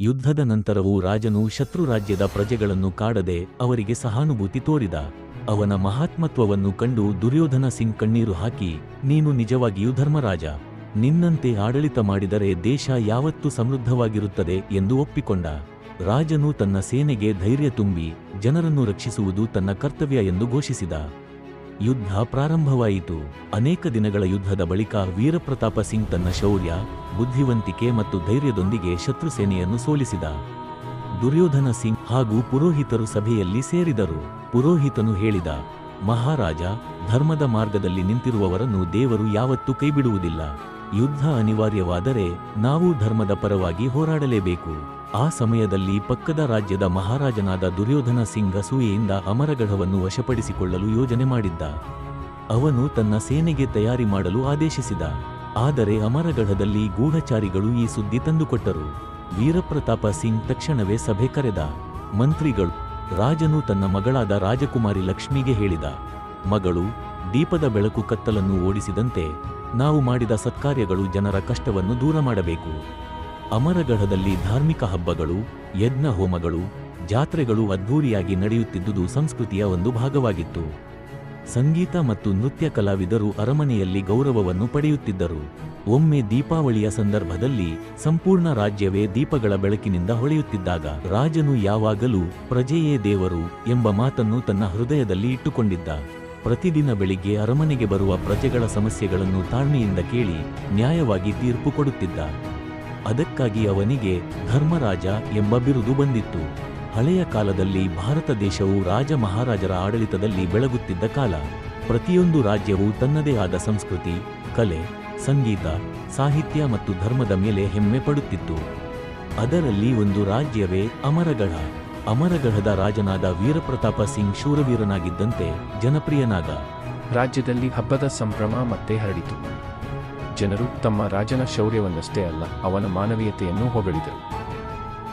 ಯುದ್ಧದ ನಂತರವೂ ರಾಜನು ಶತ್ರು ರಾಜ್ಯದ ಪ್ರಜೆಗಳನ್ನು ಕಾಡದೆ ಅವರಿಗೆ ಸಹಾನುಭೂತಿ ತೋರಿದ. ಅವನ ಮಹಾತ್ಮತ್ವವನ್ನು ಕಂಡು ದುರ್ಯೋಧನ ಸಿಂಗ್ ಕಣ್ಣೀರು ಹಾಕಿ, ನೀನು ನಿಜವಾಗಿಯೂ ಧರ್ಮರಾಜ. ನಿನ್ನಂತೆ ಆಡಳಿತ ಮಾಡಿದರೆ ದೇಶ ಯಾವತ್ತೂ ಸಮೃದ್ಧವಾಗಿರುತ್ತದೆ ಎಂದು ಒಪ್ಪಿಕೊಂಡ. ರಾಜನು ತನ್ನ ಸೇನೆಗೆ ಧೈರ್ಯ ತುಂಬಿ, ಜನರನ್ನು ರಕ್ಷಿಸುವುದು ತನ್ನ ಕರ್ತವ್ಯ ಎಂದು ಘೋಷಿಸಿದ. ಯುದ್ಧ ಪ್ರಾರಂಭವಾಯಿತು. ಅನೇಕ ದಿನಗಳ ಯುದ್ಧದ ಬಳಿಕ ವೀರಪ್ರತಾಪ ಸಿಂಗ್ ತನ್ನ ಶೌರ್ಯ, ಬುದ್ಧಿವಂತಿಕೆ ಮತ್ತು ಧೈರ್ಯದೊಂದಿಗೆ ಶತ್ರು ಸೇನೆಯನ್ನು ಸೋಲಿಸಿದ. ದುರ್ಯೋಧನ ಸಿಂಗ್ ಹಾಗೂ ಪುರೋಹಿತರು ಸಭೆಯಲ್ಲಿ ಸೇರಿದರು. ಪುರೋಹಿತನು ಹೇಳಿದ, ಮಹಾರಾಜ, ಧರ್ಮದ ಮಾರ್ಗದಲ್ಲಿ ನಿಂತಿರುವವರನ್ನು ದೇವರು ಯಾವತ್ತೂ ಕೈಬಿಡುವುದಿಲ್ಲ. ಯುದ್ಧ ಅನಿವಾರ್ಯವಾದರೆ ನಾವು ಧರ್ಮದ ಪರವಾಗಿ ಹೋರಾಡಲೇಬೇಕು. ಆ ಸಮಯದಲ್ಲಿ ಪಕ್ಕದ ರಾಜ್ಯದ ಮಹಾರಾಜನಾದ ದುರ್ಯೋಧನ ಸಿಂಗ್ ಅಸೂಯೆಯಿಂದ ಅಮರಗಢವನ್ನು ವಶಪಡಿಸಿಕೊಳ್ಳಲು ಯೋಜನೆ ಮಾಡಿದ್ದ. ಅವನು ತನ್ನ ಸೇನೆಗೆ ತಯಾರಿ ಮಾಡಲು ಆದೇಶಿಸಿದ. ಆದರೆ ಅಮರಗಢದಲ್ಲಿ ಗೂಢಚಾರಿಗಳು ಈ ಸುದ್ದಿ ತಂದುಕೊಟ್ಟರು. ವೀರಪ್ರತಾಪ ಸಿಂಗ್ ತಕ್ಷಣವೇ ಸಭೆ ಕರೆದ. ಮಂತ್ರಿಗಳು, ರಾಜನು ತನ್ನ ಮಗಳಾದ ರಾಜಕುಮಾರಿ ಲಕ್ಷ್ಮಿಗೆ ಹೇಳಿದ. ಮಗಳು, ದೀಪದ ಬೆಳಕು ಕತ್ತಲನ್ನು ಓಡಿಸಿದಂತೆ ನಾವು ಮಾಡಿದ ಸತ್ಕಾರ್ಯಗಳು ಜನರ ಕಷ್ಟವನ್ನು ದೂರ ಮಾಡಬೇಕು. ಅಮರಗಢದಲ್ಲಿ ಧಾರ್ಮಿಕ ಹಬ್ಬಗಳು, ಯಜ್ಞ ಹೋಮಗಳು, ಜಾತ್ರೆಗಳು ಅದ್ಧೂರಿಯಾಗಿ ನಡೆಯುತ್ತಿದ್ದುದು ಸಂಸ್ಕೃತಿಯ ಒಂದು ಭಾಗವಾಗಿತ್ತು. ಸಂಗೀತ ಮತ್ತು ನೃತ್ಯ ಕಲಾವಿದರು ಅರಮನೆಯಲ್ಲಿ ಗೌರವವನ್ನು ಪಡೆಯುತ್ತಿದ್ದರು. ಒಮ್ಮೆ ದೀಪಾವಳಿಯ ಸಂದರ್ಭದಲ್ಲಿ ಸಂಪೂರ್ಣ ರಾಜ್ಯವೇ ದೀಪಗಳ ಬೆಳಕಿನಿಂದ ಹೊಳೆಯುತ್ತಿದ್ದಾಗ ರಾಜನು ಯಾವಾಗಲೂ ಪ್ರಜೆಯೇ ದೇವರು ಎಂಬ ಮಾತನ್ನು ತನ್ನ ಹೃದಯದಲ್ಲಿ ಇಟ್ಟುಕೊಂಡಿದ್ದ. ಪ್ರತಿದಿನ ಬೆಳಿಗ್ಗೆ ಅರಮನೆಗೆ ಬರುವ ಪ್ರಜೆಗಳ ಸಮಸ್ಯೆಗಳನ್ನು ತಾಳ್ಮೆಯಿಂದ ಕೇಳಿ ನ್ಯಾಯವಾಗಿ ತೀರ್ಪು ಕೊಡುತ್ತಿದ್ದ. ಅದಕ್ಕಾಗಿ ಅವನಿಗೆ ಧರ್ಮರಾಜ ಎಂಬ ಬಿರುದು ಬಂದಿತ್ತು. ಹಳೆಯ ಕಾಲದಲ್ಲಿ ಭಾರತ ದೇಶವು ರಾಜ ಮಹಾರಾಜರ ಆಡಳಿತದಲ್ಲಿ ಬೆಳಗುತ್ತಿದ್ದ ಕಾಲ. ಪ್ರತಿಯೊಂದು ರಾಜ್ಯವು ತನ್ನದೇ ಆದ ಸಂಸ್ಕೃತಿ, ಕಲೆ, ಸಂಗೀತ, ಸಾಹಿತ್ಯ ಮತ್ತು ಧರ್ಮದ ಮೇಲೆ ಹೆಮ್ಮೆ ಪಡುತ್ತಿತ್ತು. ಅದರಲ್ಲಿ ಒಂದು ರಾಜ್ಯವೇ ಅಮರಗಢ. ಅಮರಗಢದ ರಾಜನಾದ ವೀರಪ್ರತಾಪ ಸಿಂಗ್ ಶೂರವೀರನಾಗಿದ್ದಂತೆ ಜನಪ್ರಿಯನಾದ. ರಾಜ್ಯದಲ್ಲಿ ಹಬ್ಬದ ಸಂಭ್ರಮ ಮತ್ತೆ ಹರಡಿತು. ಜನರು ತಮ್ಮ ರಾಜನ ಶೌರ್ಯವನ್ನಷ್ಟೇ ಅಲ್ಲ, ಅವನ ಮಾನವೀಯತೆಯನ್ನು ಹೊಗಳಿದರು.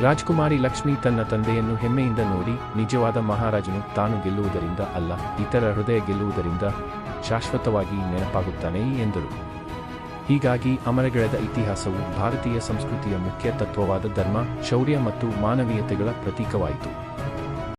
ರಾಜ್ಕುಮಾರಿ ಲಕ್ಷ್ಮಿ ತನ್ನ ತಂದೆಯನ್ನು ಹೆಮ್ಮೆಯಿಂದ ನೋಡಿ, ನಿಜವಾದ ಮಹಾರಾಜನು ತಾನು ಗೆಲ್ಲುವುದರಿಂದ ಅಲ್ಲ, ಇತರ ಹೃದಯ ಗೆಲ್ಲುವುದರಿಂದ ಶಾಶ್ವತವಾಗಿ ನೆನಪಾಗುತ್ತಾನೆ ಎಂದರು. ಹೀಗಾಗಿ ಅಮರಗಢದ ಇತಿಹಾಸವು ಭಾರತೀಯ ಸಂಸ್ಕೃತಿಯ ಮುಖ್ಯ ತತ್ವವಾದ ಧರ್ಮ, ಶೌರ್ಯ ಮತ್ತು ಮಾನವೀಯತೆಗಳ ಪ್ರತೀಕವಾಯಿತು.